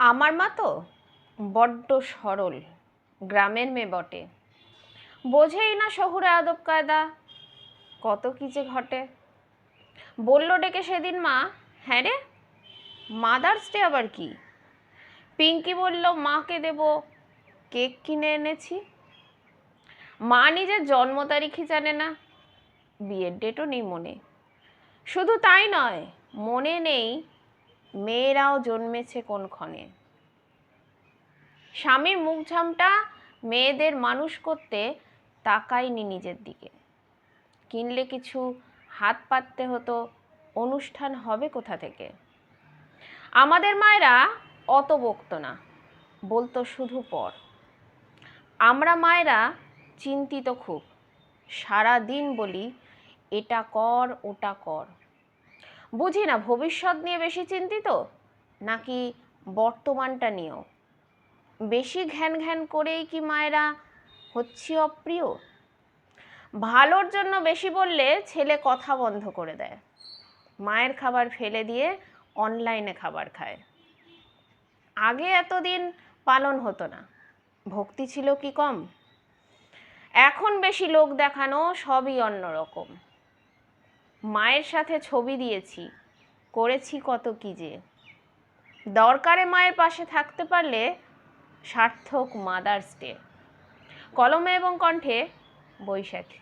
আমার মা তো বড্ড সরল, গ্রামের মেয়ে বটে। বোঝেই না শহুরে আদব কায়দা, কত কি যে ঘটে। বলল ডেকে সেদিন মা হ্যাঁ রে, মাদার্স ডে আবার কি? পিঙ্কি বলল, মাকে দেব কেক কিনে এনেছি। মা নিজের জন্ম তারিখই জানে না, বিয়ের ডেটও নেই মনে। শুধু তাই নয়, মনে নেই মেয়েরাও জন্মেছে কোন ক্ষণে? স্বামীর মুখ ঝামটা মেয়েদের মানুষ করতে তাকায়নি নিজের দিকে। কিনলে কিছু হাত পাততে হতো, অনুষ্ঠান হবে কোথা থেকে? আমাদের মায়েরা অত বকতো না, বলতো শুধু পর। আমরা মায়েরা চিন্তিত খুব সারা দিন বলি, এটা কর, ওটা কর। বুঝি না ভবিষ্যৎ নিয়ে বেশি চিন্তিত? নাকি বর্তমানটা নিয়েও? বেশি ঘ্যান ঘ্যান করেই কি মায়েরা হচ্ছি অপ্রিয়? ভালোর জন্য বেশি বললে ছেলে কথা বন্ধ করে দেয়। মায়ের খাবার ফেলে দিয়ে অনলাইনে খাবার খায়। আগে এতদিন পালন হতো না। ভক্তি ছিল কি কম? এখন বেশি লোক দেখানো সবই অন্যরকম। মায়ের সাথে ছবি দিয়েছি, করেছি কত কি যে। দরকারে মায়ের পাশে থাকতে পারলে সার্থক মাদার্স ডে। কলমে এবং কণ্ঠে বৈশাখী।